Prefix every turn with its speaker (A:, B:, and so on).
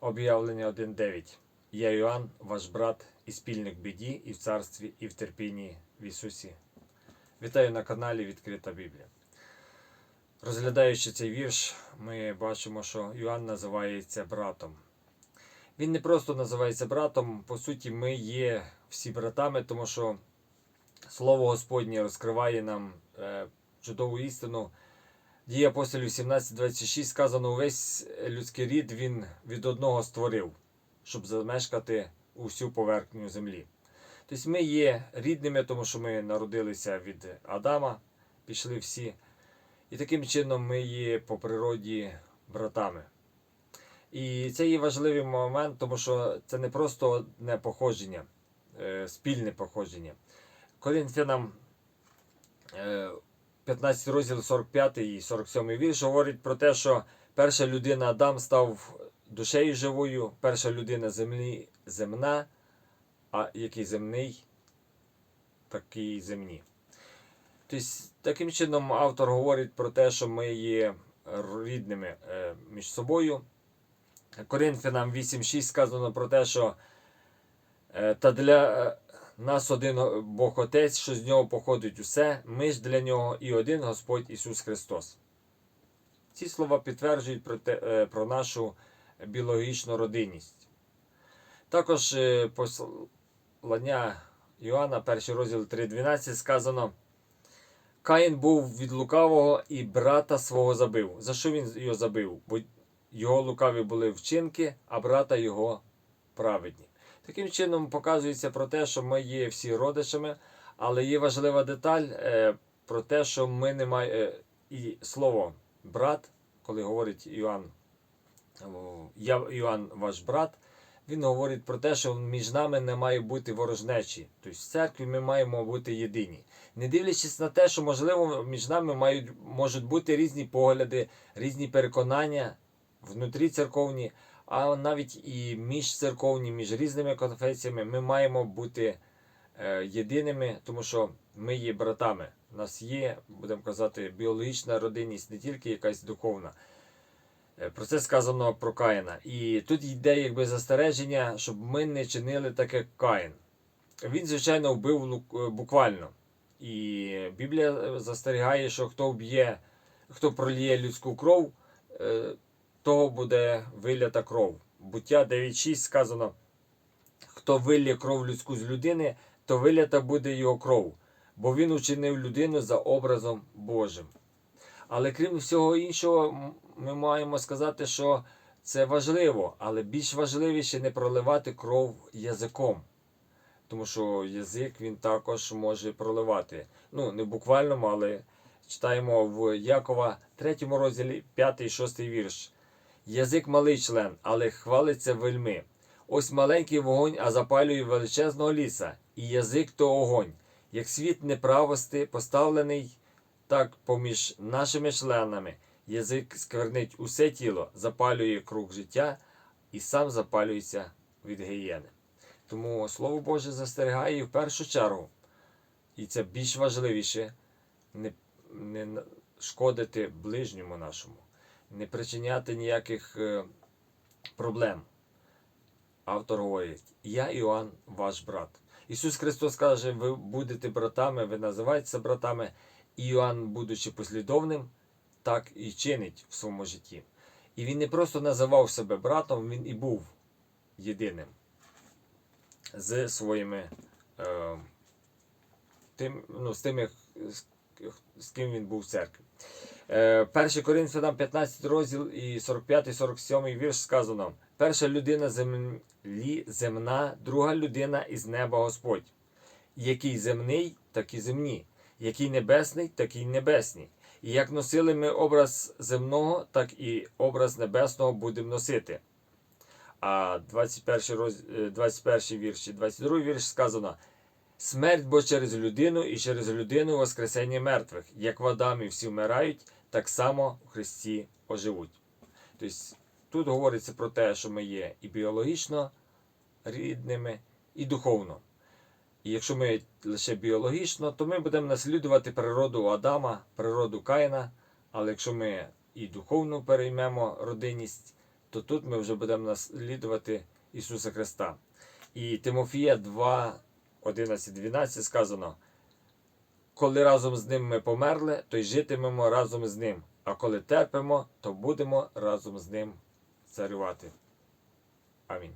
A: Об'явлення 1.9. Я Іоанн, ваш брат і спільник біді, і в царстві, і в терпінні в Ісусі. Вітаю на каналі Відкрита Біблія. Розглядаючи цей вірш, ми бачимо, що Іоанн називається братом. Він не просто називається братом, по суті, ми є всі братами, тому що Слово Господнє розкриває нам е, чудову істину. Дії апостолів 17.26 сказано, увесь людський рід він від одного створив, щоб замешкати усю поверхню землі. Тобто ми є рідними, тому що ми народилися від Адама, пішли всі. І таким чином ми є по природі братами. І це є важливий момент, тому що це не просто одне походження, е, спільне походження. Коринфянам е, 15 розділ 45 і 47 вірш говорить про те, що перша людина Адам став душею живою, перша людина землі земна, а який земний, такий земні. Тобто, таким чином автор говорить про те, що ми є рідними е, між собою. Коринфянам 8.6 сказано про те, що е, та для е, нас один Бог Отець, що з нього походить усе, ми ж для нього і один Господь Ісус Христос. Ці слова підтверджують про, те, е, про нашу біологічну родинність. Також е, послання Іоанна, перший розділ 3.12 сказано. Каїн був від лукавого і брата свого забив. За що він його забив? Бо його лукаві були вчинки, а брата його праведні. Таким чином показується про те, що ми є всі родичами, але є важлива деталь е, про те, що ми не маємо е, і слово брат, коли говорить Іоанн, я Іоанн ваш брат, він говорить про те, що між нами не має бути ворожнечі. Тобто в церкві ми маємо бути єдині. Не дивлячись на те, що можливо між нами мають, можуть бути різні погляди, різні переконання внутрі церковні, а навіть і міжцерковні, між різними конфесіями, ми маємо бути е, єдиними, тому що ми є братами. У нас є, будемо казати, біологічна родинність, не тільки якась духовна. Е, Про це сказано про Каїна. І тут йде якби застереження, щоб ми не чинили так, як Каїн. Він, звичайно, вбив е, буквально. І Біблія застерігає, що хто вб'є, хто проліє людську кров, того буде вилята кров. Буття 9.6 сказано: хто вилє кров людську з людини, то вилята буде його кров, бо він учинив людину за образом Божим. Але крім всього іншого, ми маємо сказати, що це важливо, але більш важливіше не проливати кров язиком. Тому що язик він також може проливати. Ну, не в буквальному, але читаємо в Якова 3 розділі 5-6 вірш. Язик малий член, але хвалиться вельми. Ось маленький вогонь, а запалює величезного ліса, і язик то огонь. Як світ неправости поставлений, так поміж нашими членами язик сквернить усе тіло, запалює круг життя і сам запалюється від гієни. Тому Слово Боже застерігає в першу чергу, і це більш важливіше, не, не шкодити ближньому нашому, не причиняти ніяких е, проблем. Автор говорить: Я Іоанн, ваш брат. Ісус Христос каже, ви будете братами, ви називаєтеся братами. І Іоанн, будучи послідовним, так і чинить в своєму житті. І він не просто називав себе братом, він і був єдиним з своїми е, тим, ну, з тими, з, з ким він був в церкві. Е, 1 Коринфянам 15 розділ і 45-47 вірш сказано: перша людина землі земна, друга людина із неба Господь. Який земний, так і земні, який небесний, так і небесні. І як носили ми образ земного, так і образ небесного будемо носити. А 21 роз... е, 21 вірш і 22 вірш сказано: Смерть бо через людину і через людину воскресення мертвих. Як в Адамі всі вмирають, так само в Христі оживуть. Тобто тут говориться про те, що ми є і біологічно рідними, і духовно. І якщо ми лише біологічно, то ми будемо наслідувати природу Адама, природу Каїна. Але якщо ми і духовно переймемо родинність, то тут ми вже будемо наслідувати Ісуса Христа. І Тимофія 2, 11, 12 сказано: коли разом з ним ми померли, то й житимемо разом з ним. А коли терпимо, то будемо разом з ним царювати. Амінь.